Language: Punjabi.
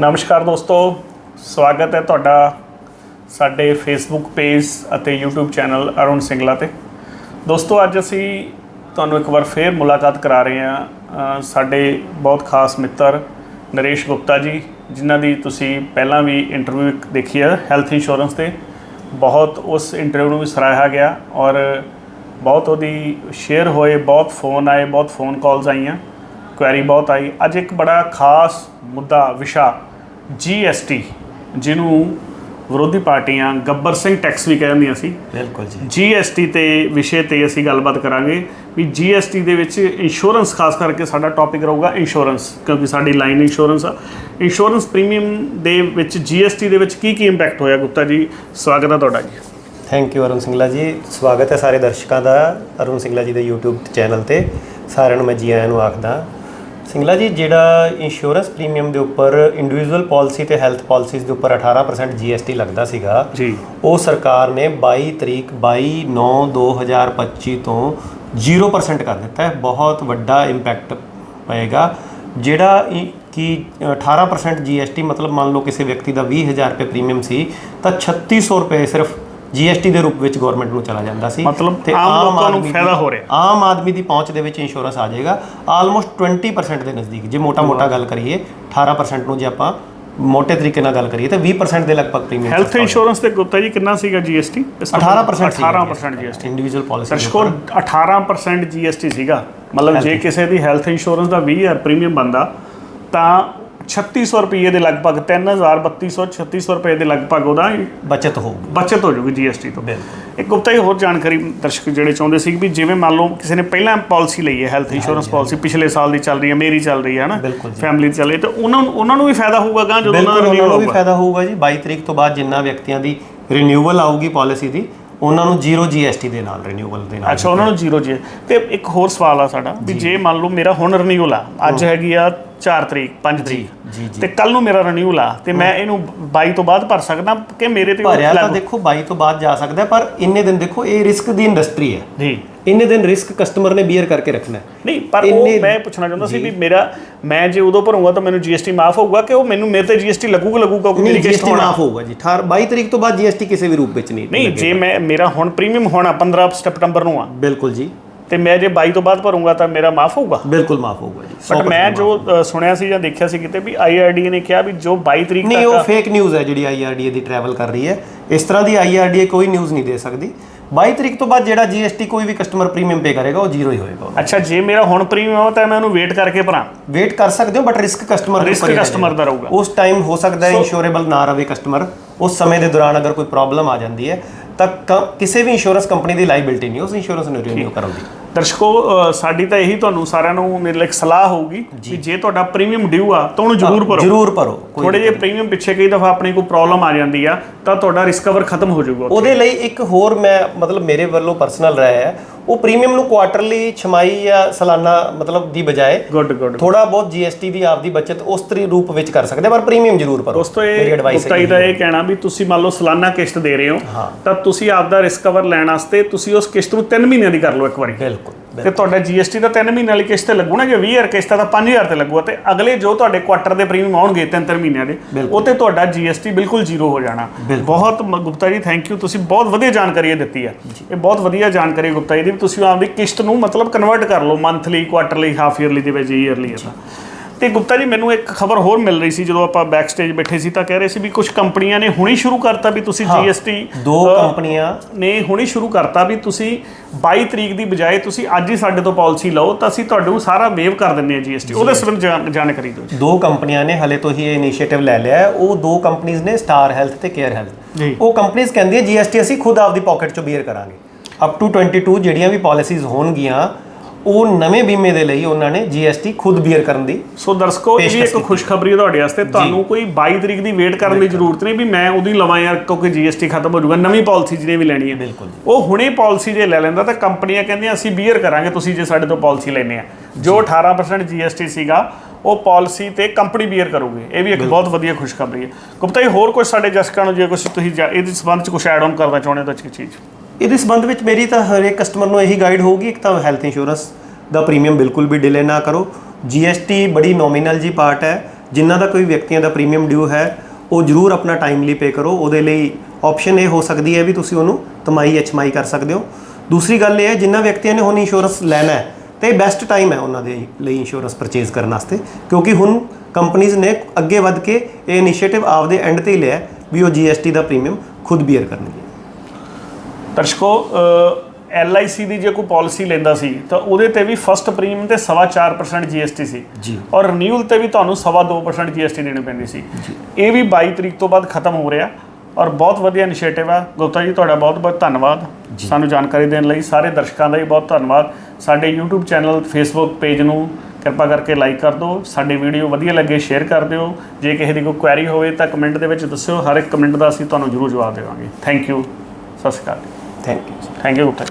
ਨਮਸਕਾਰ ਦੋਸਤੋ, ਸਵਾਗਤ ਹੈ ਤੁਹਾਡਾ ਸਾਡੇ ਫੇਸਬੁੱਕ ਪੇਜ ਅਤੇ YouTube ਚੈਨਲ ਅਰੁਣ ਸਿੰਗਲਾ ਤੇ। ਦੋਸਤੋ, ਅੱਜ ਅਸੀਂ ਤੁਹਾਨੂੰ ਇੱਕ ਵਾਰ ਫੇਰ ਮੁਲਾਕਾਤ ਕਰਾ ਰਹੇ ਹਾਂ ਸਾਡੇ ਬਹੁਤ ਖਾਸ ਮਿੱਤਰ ਨਰੇਸ਼ ਗੁਪਤਾ ਜੀ, ਜਿਨ੍ਹਾਂ ਦੀ ਤੁਸੀਂ ਪਹਿਲਾਂ ਵੀ ਇੰਟਰਵਿਊ ਦੇਖੀ ਹੈ ਹੈਲਥ ਇੰਸ਼ੋਰੈਂਸ ਤੇ। ਬਹੁਤ ਉਸ ਇੰਟਰਵਿਊ ਨੂੰ ਵੀ ਸਰਾਹਿਆ ਗਿਆ ਔਰ ਬਹੁਤ ਉਹਦੀ ਸ਼ੇਅਰ ਹੋਏ, ਬਹੁਤ ਫੋਨ ਆਏ, ਬਹੁਤ ਫੋਨ ਕਾਲਸ ਆਈਆਂ ਕੁਐਰੀ ਬਹੁਤ ਆਈ। ਅੱਜ ਇੱਕ ਬੜਾ ਖਾਸ ਮੁੱਦਾ, ਵਿਸ਼ਾ GST ਜਿਹਨੂੰ ਵਿਰੋਧੀ ਪਾਰਟੀਆਂ ਗੱਬਰ ਸਿੰਘ ਟੈਕਸ ਵੀ ਕਹਿੰਦੀਆਂ ਸੀ। ਬਿਲਕੁਲ ਜੀ। GST ਤੇ ਵਿਸ਼ੇ ਤੇ ਅਸੀਂ ਗੱਲਬਾਤ ਕਰਾਂਗੇ ਵੀ GST ਦੇ ਵਿੱਚ ਇੰਸ਼ੋਰੈਂਸ ਖਾਸ ਕਰਕੇ ਸਾਡਾ ਟੌਪਿਕ ਰਹੂਗਾ ਇੰਸ਼ੋਰੈਂਸ ਕਿਉਂਕਿ ਸਾਡੀ ਲਾਈਨ ਇੰਸ਼ੋਰੈਂਸ ਆ। ਇੰਸ਼ੋਰੈਂਸ ਪ੍ਰੀਮੀਅਮ ਦੇ ਵਿੱਚ GST ਦੇ ਵਿੱਚ ਕੀ ਕੀ ਇੰਪੈਕਟ ਹੋਇਆ? ਗੁਪਤਾ ਜੀ ਸਵਾਗਤ ਹੈ ਤੁਹਾਡਾ ਜੀ। ਥੈਂਕ ਯੂ ਅਰੁਣ ਸਿੰਗਲਾ ਜੀ। ਸਵਾਗਤ ਹੈ ਸਾਰੇ ਦਰਸ਼ਕਾਂ ਦਾ ਅਰੁਣ ਸਿੰਗਲਾ ਜੀ ਦੇ YouTube ਚੈਨਲ ਤੇ। ਸਾਰਿਆਂ ਨੂੰ ਮੈਂ ਜੀ ਆਇਆਂ ਨੂੰ ਆਖਦਾ ਸਿੰਗਲਾ ਜੀ ਜਿਹੜਾ ਇੰਸ਼ੋਰੈਂਸ ਪ੍ਰੀਮੀਅਮ ਦੇ ਉੱਪਰ ਇੰਡੀਵਿਜੂਅਲ ਪਾਲਿਸੀ ਤੇ ਹੈਲਥ ਪਾਲਿਸੀਜ਼ ਦੇ ਉੱਪਰ 18% GST ਲੱਗਦਾ ਸੀਗਾ ਜੀ। ਉਹ ਸਰਕਾਰ ਨੇ 22 ਤਰੀਕ 22/9/2025 ਤੋਂ 0% ਕਰ ਦਿੱਤਾ ਹੈ। ਬਹੁਤ ਵੱਡਾ ਇੰਪੈਕਟ ਪਏਗਾ। ਜਿਹੜਾ ਕਿ 18% GST ਮਤਲਬ ਮੰਨ ਲਓ ਕਿਸੇ ਵਿਅਕਤੀ ਦਾ 20000 ਰੁਪਏ ਪ੍ਰੀਮੀਅਮ ਸੀ ਤਾਂ 3600 ਰੁਪਏ ਸਿਰਫ GST ਦੇ ਰੂਪ ਵਿੱਚ ਗਵਰਨਮੈਂਟ ਨੂੰ ਚਲਾ ਜਾਂਦਾ ਸੀ। ਮਤਲਬ ਆਮ ਲੋਕਾਂ ਨੂੰ ਆਦਮੀ ਫਾਇਦਾ ਹੋ ਰਿਹਾ। ਆਮ ਆਦਮੀ ਦੀ ਪਹੁੰਚ ਦੇ ਵਿੱਚ ਇੰਸ਼ੋਰੈਂਸ ਆ ਜਾਏਗਾ। ਆਲਮੋਸਟ 20% ਦੇ ਨਜ਼ਦੀਕ ਜੇ ਮੋਟਾ-ਮੋਟਾ ਗੱਲ ਕਰੀਏ 18% ਨੂੰ ਜੇ ਆਪਾਂ ਮੋٹے ਤਰੀਕੇ ਨਾਲ ਗੱਲ ਕਰੀਏ ਤਾਂ 20% ਦੇ ਲਗਭਗ ਪ੍ਰੀਮੀਅਮ ਹੈਲਥ ਇੰਸ਼ੋਰੈਂਸ ਤੇ ਗੁਪਤਾ ਜੀ ਕਿੰਨਾ ਸੀਗਾ GST 18% 18% GST ਇੰਡੀਵਿਜੂਅਲ ਪਾਲਿਸੀ ਦਰਸ਼ਕੋ 18% GST ਸੀਗਾ। ਮਤਲਬ ਜੇ ਕਿਸੇ ਦੀ ਹੈਲਥ ਇੰਸ਼ੋਰੈਂਸ ਦਾ 20000 ਪ੍ਰੀਮੀਅਮ ਬੰਦਾ ਤਾਂ 3600 ਰੁਪਏ ਦੇ ਲਗਭਗ 3000 3200 3600 ਰੁਪਏ ਦੇ ਲਗਭਗ ਉਹਦਾ ਬਚਤ ਹੋਊਗੀ। ਬਚਤ ਹੋ ਜਾਊਗੀ GST ਤੋਂ। ਬਿਲਕੁਲ। ਇੱਕ ਗੁਪਤਾ ਜੀ ਹੋਰ ਜਾਣਕਾਰੀ ਦਰਸ਼ਕ ਜਿਹੜੇ ਚਾਹੁੰਦੇ ਸੀ ਵੀ ਜਿਵੇਂ ਮੰਨ ਲਓ ਕਿਸੇ ਨੇ ਪਹਿਲਾਂ ਪਾਲਿਸੀ ਲਈ ਹੈ ਹੈਲਥ ਇੰਸ਼ੋਰੈਂਸ ਪਾਲਿਸੀ ਪਿਛਲੇ ਸਾਲ ਦੀ ਚੱਲ ਰਹੀ ਹੈ ਮੇਰੀ ਚੱਲ ਰਹੀ ਹੈ ਨਾ। ਫੈਮਿਲੀ ਚੱਲ ਰਹੀ ਹੈ ਤਾਂ ਉਹਨਾਂ ਨੂੰ ਉਹਨਾਂ ਨੂੰ ਵੀ ਫਾਇਦਾ ਹੋਊਗਾ ਗਾਂ ਜਦੋਂ ਉਹਨਾਂ ਨੂੰ ਵੀ ਫਾਇਦਾ ਹੋਊਗਾ। ਜੀ। 22 ਤਰੀਕ ਤੋਂ ਬਾਅਦ ਜਿੰਨਾ ਵਿਅਕਤੀਆਂ ਦੀ ਰਿਨਿਊਅਲ ਆਊਗੀ ਪਾਲਿਸੀ ਦੀ ਉਹਨਾਂ ਨੂੰ ਜ਼ੀਰੋ GST ਦੇ ਨਾਲ ਰਿਨਿਊਅਲ ਦੇ ਨਾਲ ਅੱਛਾ ਉਹਨਾਂ ਨੂੰ ਜ਼ੀਰੋ ਜੀ ਤੇ ਇੱਕ ਹੋਰ ਸਵਾਲ ਆ ਸਾਡਾ ਵੀ ਜੇ। ਮੰਨ ਲਓ ਮੇਰਾ ਹੁਣ ਰਿਨਿਊਅਲ ਆ ਅੱਜ ਹੈਗੀ ਆ 4 ਤਰੀਕ 5 ਤਰੀਕ। ਜੀ ਜੀ। ਤੇ ਕੱਲ ਨੂੰ ਮੇਰਾ ਰਿਨਿਊਅਲ ਆ ਤੇ ਮੈਂ ਇਹਨੂੰ 22 ਤੋਂ ਬਾਅਦ ਭਰ ਸਕਦਾ ਕਿ ਮੇਰੇ ਤੇ ਭਰਿਆ ਤਾਂ ਦੇਖੋ 22 ਤੋਂ ਬਾਅਦ ਜਾ ਸਕਦਾ ਪਰ ਇੰਨੇ ਦਿਨ ਦੇਖੋ ਇਹ ਰਿਸਕ ਦੀ ਇੰਡਸਟਰੀ ਹੈ। ਜੀ। ਇੰਨੇ ਦਿਨ ਰਿਸਕ ਕਸਟਮਰ ਨੇ ਬੀਅਰ ਕਰਕੇ ਰੱਖਣਾ ਨਹੀਂ ਪਰ ਉਹ ਮੈਂ ਪੁੱਛਣਾ ਚਾਹੁੰਦਾ ਸੀ ਵੀ ਮੇਰਾ ਮੈਂ ਜੇ ਉਦੋਂ ਭਰੂੰਗਾ ਤਾਂ ਮੈਨੂੰ GST ਮਾਫ ਹੋਊਗਾ ਕਿ ਉਹ ਮੈਨੂੰ ਮੇਰੇ ਤੇ GST ਲੱਗੂਗਾ ਲੱਗੂਗਾ ਕਿ ਨਹੀਂ ਮੇਰੀ ਕਿਸ਼ਤ ਹੋਣਾ? ਮਾਫ ਹੋਊਗਾ ਜੀ। 18 22 ਤਰੀਕ ਤੋਂ ਬਾਅਦ GST ਕਿਸੇ ਵੀ ਰੂਪ ਵਿੱਚ ਨਹੀਂ ਨਹੀਂ ਜੇ ਮੈਂ ਮੇਰਾ ਹੁਣ ਪ੍ਰੀਮੀਅਮ ਹੋਣਾ 15 ਸਤੰਬਰ ਨੂੰ ਆ। ਬਿਲਕੁਲ ਜੀ। ਤੇ ਮੈਂ ਜੇ 22 ਤੋਂ ਬਾਅਦ ਭਰੂੰਗਾ ਤਾਂ ਮੇਰਾ ਮਾਫ ਹੋਊਗਾ। ਬਿਲਕੁਲ ਮਾਫ ਹੋਊਗਾ ਜੀ ਬਟ 100% ਮੈਂ ਜੋ ਸੁਣਿਆ ਸੀ ਜਾਂ ਦੇਖਿਆ ਸੀ ਕਿਤੇ ਵੀ IRDA ਨੇ ਕਿਹਾ ਵੀ ਜੋ 22 ਤਰੀਕ ਨਹੀਂ ਤੱਕ ਉਹ ਫੇਕ ਨਿਊਜ਼ ਹੈ ਜਿਹੜੀ ਆਈਆਰਡੀਏ ਦੀ ਟਰੈਵਲ ਕਰ ਰਹੀ ਹੈ। ਇਸ ਤਰ੍ਹਾਂ ਦੀ ਆਈਆਰਡੀਏ ਕੋਈ ਨਿਊਜ਼ ਨਹੀਂ ਦੇ ਸਕਦੀ। 22 ਤਰੀਕ ਤੋਂ ਬਾਅਦ ਜਿਹੜਾ GST ਕੋਈ ਵੀ ਕਸਟਮਰ ਪ੍ਰੀਮੀਅਮ ਪੇ ਕਰੇਗਾ ਉਹ ਜ਼ੀਰੋ ਹੀ ਹੋਏਗਾ ਅੱਛਾ ਜੇ ਮੇਰਾ ਹੁਣ ਪ੍ਰੀਮੀਅਮ ਆ ਤਾਂ ਮੈਂ ਉਹਨੂੰ ਵੇਟ ਕਰਕੇ ਭਰਾਂ। ਵੇਟ ਕਰ ਸਕਦੇ ਹੋ ਬਟ ਰਿਸਕ ਕਸਟਮਰ ਦੇ ਹੀ ਰਹਿ customer ਦਾ। ਰਹੂਗਾ। ਉਸ ਟਾਈਮ ਹੋ ਸਕਦਾ ਹੈ ਇੰਸ਼ੋਰੇਬਲ ਨਾ ਰਵੇ ਕਸਟਮਰ ਉਸ ਸਮੇਂ ਦੇ ਦੌਰਾਨ ਅਗਰ ਕੋਈ ਪ੍ਰੋਬਲਮ ਆ ਜਾਂਦੀ ਹੈ ਤਾਂ ਕ- ਕਿਸੇ ਵੀ ਇੰਸ਼ੋਰੈਂਸ ਕੰਪਨੀ ਦੀ ਲਾਇਬਿਲਟੀ ਨਹੀਂ ਉਸ ਇੰਸ਼ੋਰੈਂਸ ਨੂੰ ਰੀਨਿਊ ਕਰਨ ਦੀ। ਦਰਸ਼ਕੋ ਅ, ਸਾਡੀ ਤਾਂ ਇਹੀ ਤੁਹਾਨੂੰ ਸਾਰਿਆਂ ਨੂੰ ਮੇਰੇ ਲਈ ਇੱਕ ਸਲਾਹ ਹੋਊਗੀ ਵੀ ਜੇ ਤੁਹਾਡਾ ਪ੍ਰੀਮੀਅਮ ਡਿਊ ਆ ਤਾਂ ਉਹਨੂੰ ਜ਼ਰੂਰ ਭਰੋ। ਜ਼ਰੂਰ ਭਰੋ ਕੋਈ ਥੋੜੇ ਜਿਹੇ ਪ੍ਰੀਮੀਅਮ ਪਿੱਛੇ ਕਈ ਦਫਾ ਆਪਣੀ ਕੋਈ ਪ੍ਰੋਬਲਮ ਆ ਜਾਂਦੀ ਆ ਤਾਂ ਤੁਹਾਡਾ ਰਿਸਕਵਰ ਖਤਮ ਹੋ ਜਾਊਗਾ ਉਹਦੇ ਲਈ ਇੱਕ ਹੋਰ ਮੈਂ ਮਤਲਬ ਮੇਰੇ ਵੱਲੋਂ ਪਰਸਨਲ ਰਾਏ ਹੈ ਉਹ ਪ੍ਰੀਮੀਅਮ ਨੂੰ ਕੁਆਟਰਲੀ ਛਮਾਈ ਜਾਂ ਸਾਲਾਨਾ ਮਤਲਬ ਦੀ ਬਜਾਏ ਗੁੱਡ ਗੁੱਡ ਥੋੜਾ ਬਹੁਤ GST ਦੀ ਆਪਦੀ ਬਚਤ ਉਸ ਤਰੀ ਰੂਪ ਵਿੱਚ ਕਰ ਸਕਦੇ ਪਰ ਪ੍ਰੀਮੀਅਮ ਜ਼ਰੂਰ ਭਰੋ। ਦੋਸਤੋ ਇਹ ਗੁਪਤਾ ਜੀ ਦਾ ਇਹ ਕਹਿਣਾ ਵੀ ਤੁਸੀਂ ਮੰਨ ਲਓ ਸਾਲਾਨਾ ਕਿਸ਼ਤ ਦੇ ਰਹੇ ਹੋ ਹਾਂ। ਤਾਂ ਤੁਸੀਂ ਆਪਦਾ ਰਿਸਕਵਰ ਲੈਣ ਵਾਸਤੇ ਤੁਸੀਂ ਉਸ ਕਿਸ਼ਤ ਨੂੰ 3 ਮਹੀਨਿਆਂ ਦੀ ਕਰ ਲਓ ਇੱਕ ਵਾਰੀ। ਬਿਲਕੁਲ। ਤੇ ਤੁਹਾਡਾ GST ਦਾ 3 ਮਹੀਨਿਆਂ ਵਾਲੀ ਕਿਸ਼ਤ ਤੇ ਲੱਗੂ ਨਾ ਜੇ 20000 ਕਿਸ਼ਤ ਤਾਂ 5000 ਤੇ ਲੱਗੂਗਾ ਤੇ ਅਗਲੇ ਜੋ ਤੁਹਾਡੇ ਕੁਆਟਰ ਦੇ ਪ੍ਰੀਮੀਅਮ ਆਉਣਗੇ ਤਿੰਨ ਤਿੰਨ ਮਹੀਨਿਆਂ ਦੇ ਉਹ ਤੇ ਤੁਹਾਡਾ GST ਬਿਲਕੁਲ ਜ਼ੀਰੋ ਹੋ ਜਾਣਾ। ਬਹੁਤ ਗੁਪਤਾ ਜੀ ਥੈਂਕ ਯੂ ਤੁਸੀਂ ਬਹੁਤ ਵਧੀਆ ਜਾਣਕਾਰੀ ਦਿੱਤੀ ਹੈ ਇਹ ਬਹੁਤ ਵਧੀਆ ਜਾਣਕਾਰੀ ਗੁਪਤਾ ਜੀ ਦੀ ਤੁਸੀਂ ਆਪਦੀ ਕਿਸ਼ਤ ਨੂੰ ਮਤਲਬ ਕਨਵਰਟ ਕਰ ਲਓ ਮੰਥਲੀ ਕੁਆਟਰਲੀ ਹਾਫ ਈਅਰਲੀ ਦੇ ਵਿੱਚ ਈਅਰਲੀ ਹੈ ਤਾਂ ਗੁਪਤਾ ਜੀ ਮੈਨੂੰ ਇੱਕ ਖਬਰ ਹੋਰ ਮਿਲ ਰਹੀ ਸੀ ਜਦੋਂ ਆਪਾਂ ਬੈਕ ਸਟੇਜ ਬੈਠੇ ਸੀ ਤਾਂ ਕਹਿ ਰਹੇ ਸੀ ਵੀ ਕੁਝ ਕੰਪਨੀਆਂ ਨੇ ਹੁਣੀ ਸ਼ੁਰੂ ਕਰਤਾ ਵੀ ਤੁਸੀਂ GST ਦੋ ਕੰਪਨੀਆਂ। ਨੇ ਹੁਣੀ ਸ਼ੁਰੂ ਕਰਤਾ ਵੀ ਤੁਸੀਂ 22 ਤਰੀਕ ਦੀ ਬਜਾਏ ਤੁਸੀਂ ਅੱਜ ਹੀ ਸਾਡੇ ਤੋਂ ਪਾਲਿਸੀ ਲਓ ਤਾਂ ਅਸੀਂ ਤੁਹਾਨੂੰ ਸਾਰਾ ਵੇਵ ਕਰ ਦਿੰਦੇ ਹਾਂ GST ਉਹਦੇ ਸੰਬੰਧ ਜਾਣ- ਜਾਣਕਾਰੀ ਦਿਓ ਦੋ ਕੰਪਨੀਆਂ ਨੇ ਹਲੇ ਤੋਂ ਹੀ ਇਹ ਇਨੀਸ਼ੀਏਟਿਵ ਲੈ ਲਿਆ ਹੈ। ਉਹ ਦੋ ਕੰਪਨੀਆਂ ਨੇ ਸਟਾਰ ਹੈਲਥ ਤੇ ਕੇਅਰ ਹੈਲਥ। ਉਹ ਕੰਪਨੀਆਂ ਕਹਿੰਦੀਆਂ GST ਅਸੀਂ ਖੁਦ ਆਪਦੀ ਪਾਕਟ ਚੋਂ ਬੀਅਰ ਕਰਾਂਗੇ। ਅਪ ਟੂ 22 ਜਿਹੜੀਆਂ ਵੀ ਪਾਲਿਸੀਜ਼ ਹੋਣਗੀਆਂ ਉਹ ਨਵੇਂ ਬੀਮੇ ਦੇ ਲਈ ਉਹਨਾਂ ਨੇ GST ਖੁਦ ਬੀਅਰ ਕਰਨ ਦੀ ਸੋ ਦਰਸ਼ਕੋ ਇਹ ਵੀ ਇੱਕ ਖੁਸ਼ਖਬਰੀ ਹੈ ਤੁਹਾਡੇ ਵਾਸਤੇ। ਤੁਹਾਨੂੰ ਕੋਈ 22 ਤਰੀਕ ਦੀ ਵੇਟ ਕਰਨ ਦੀ ਜ਼ਰੂਰਤ ਨਹੀਂ ਵੀ ਮੈਂ ਉਹਦੀ ਲਵਾਂ ਯਾਰ ਕਿਉਂਕਿ GST ਖਤਮ ਹੋ ਜਾਊਗਾ ਨਵੀਂ ਪਾਲਿਸੀ ਜਿਹਨੇ ਵੀ ਲੈਣੀ ਹੈ। ਬਿਲਕੁਲ ਉਹ ਹੁਣੇ ਪਾਲਿਸੀ ਜੇ ਲੈ ਲੈਂਦਾ ਤਾਂ ਕੰਪਨੀਆਂ ਕਹਿੰਦੀਆਂ ਅਸੀਂ ਬੀਅਰ ਕਰਾਂਗੇ ਤੁਸੀਂ ਜੇ ਸਾਡੇ ਤੋਂ ਪਾਲਿਸੀ ਲੈਨੇ ਆ। ਜੋ 18% GST ਸੀਗਾ ਉਹ ਪਾਲਿਸੀ ਤੇ ਕੰਪਨੀ ਬੀਅਰ ਕਰੂਗੀ। ਇਹ ਵੀ ਇੱਕ ਬਹੁਤ ਵਧੀਆ ਖੁਸ਼ਖਬਰੀ ਹੈ। ਗੁਪਤਾ ਜੀ ਹੋਰ ਕੁਝ ਸਾਡੇ ਦਰਸ਼ਕਾਂ ਨੂੰ ਜੇ ਕੁਝ ਤੁਸੀਂ ਇਹਦੇ ਸੰਬੰਧ ਚ ਕੁਝ ਐਡ ਆਨ ਕਰਨਾ ਚਾਹੁੰਦੇ ਹੋ ਤਾਂ ਚੀਜ਼ ਇਹਦੇ ਸੰਬੰਧ ਵਿੱਚ ਮੇਰੀ ਤਾਂ ਹਰੇਕ ਕਸਟਮਰ ਨੂੰ ਇਹੀ ਗਾਈਡ ਹੋਊਗੀ, ਇੱਕ ਤਾਂ ਹੈਲਥ ਇੰਸ਼ੋਰੈਂਸ ਦਾ ਪ੍ਰੀਮੀਅਮ ਬਿਲਕੁਲ ਵੀ ਡਿਲੇ ਨਾ ਕਰੋ। GST ਬੜੀ ਨੋਮੀਨਲ ਜੀ ਪਾਰਟ ਹੈ ਜਿਨ੍ਹਾਂ ਦਾ ਕੋਈ ਵਿਅਕਤੀਆਂ ਦਾ ਪ੍ਰੀਮੀਅਮ ਡਿਊ ਹੈ, ਉਹ ਜ਼ਰੂਰ ਆਪਣਾ ਟਾਈਮਲੀ ਪੇ ਕਰੋ। ਉਹਦੇ ਲਈ ਆਪਸ਼ਨ ਇਹ ਹੋ ਸਕਦੀ ਹੈ ਵੀ ਤੁਸੀਂ ਉਹਨੂੰ ਤਮਾਈ ਐਚਐਮਆਈ ਕਰ ਸਕਦੇ ਹੋ। ਦੂਸਰੀ ਗੱਲ ਇਹ ਹੈ ਜਿਨ੍ਹਾਂ ਵਿਅਕਤੀਆਂ ਨੇ ਹੁਣ ਇੰਸ਼ੋਰੈਂਸ ਲੈਣਾ ਹੈ, ਤੇ ਬੈਸਟ ਟਾਈਮ ਹੈ ਉਹਨਾਂ ਦੇ ਲਈ ਇੰਸ਼ੋਰੈਂਸ ਪਰਚੇਜ਼ ਕਰਨ ਵਾਸਤੇ। ਕਿਉਂਕਿ ਹੁਣ ਕੰਪਨੀਆਂ ਨੇ ਅੱਗੇ ਵੱਧ ਕੇ ਇਹ ਇਨੀਸ਼ੀਏਟਿਵ ਆਪਦੇ ਐਂਡ ਤੇ ਹੀ ਲਿਆ ਵੀ ਉਹ GST ਦਾ ਪ੍ਰੀਮੀਅਮ ਖੁਦ ਬੀਅਰ ਕਰਨਗੇ। ਦਰਸ਼ਕੋ ਐਲਆਈਸੀ ਦੀ ਜੇ ਕੋਈ ਪਾਲਿਸੀ ਲੈਂਦਾ ਸੀ ਤਾਂ ਉਹਦੇ ਤੇ ਵੀ ਫਸਟ ਪ੍ਰੀਮੀਅਮ ਤੇ ਸਵਾ ਚਾਰ percent GST ਸੀ। ਔਰ ਰਿਨਿਊਅਲ ਤੇ ਵੀ ਤੁਹਾਨੂੰ ਸਵਾ ਦੋ percent GST ਦੇਣੀ ਪੈਂਦੀ ਸੀ। ਇਹ ਵੀ 22 ਤਰੀਕ ਤੋਂ ਬਾਅਦ ਖਤਮ ਹੋ ਰਿਹਾ। ਔਰ ਬਹੁਤ ਵਧੀਆ ਇਨੀਸ਼ੀਏਟਿਵ ਆ। ਗੁਪਤਾ ਜੀ ਤੁਹਾਡਾ ਬਹੁਤ ਬਹੁਤ ਧੰਨਵਾਦ। ਸਾਨੂੰ ਜਾਣਕਾਰੀ ਦੇਣ ਲਈ ਸਾਰੇ ਦਰਸ਼ਕਾਂ ਦਾ ਵੀ ਬਹੁਤ ਧੰਨਵਾਦ। ਸਾਡੇ YouTube ਚੈਨਲ Facebook ਪੇਜ ਨੂੰ ਕਿਰਪਾ ਕਰਕੇ ਲਾਈਕ ਕਰ ਦਿਓ। ਸਾਡੀ ਵੀਡੀਓ ਵਧੀਆ ਲੱਗੇ ਸ਼ੇਅਰ ਕਰ ਦਿਓ। ਜੇ ਕਿਸੇ ਦੀ ਕੋਈ ਕੁਐਰੀ ਹੋਵੇ ਤਾਂ ਕਮੈਂਟ ਦੇ ਵਿੱਚ ਦੱਸਿਓ। ਹਰ ਇੱਕ ਕਮੈਂਟ ਦਾ ਅਸੀਂ ਤੁਹਾਨੂੰ ਜ਼ਰੂਰ ਜਵਾਬ ਦੇਵਾਂਗੇ। ਥੈਂਕ ਯੂ ਸਤਿ ਸ਼੍ਰੀ ਅਕਾਲ। Thank you thank you Gupta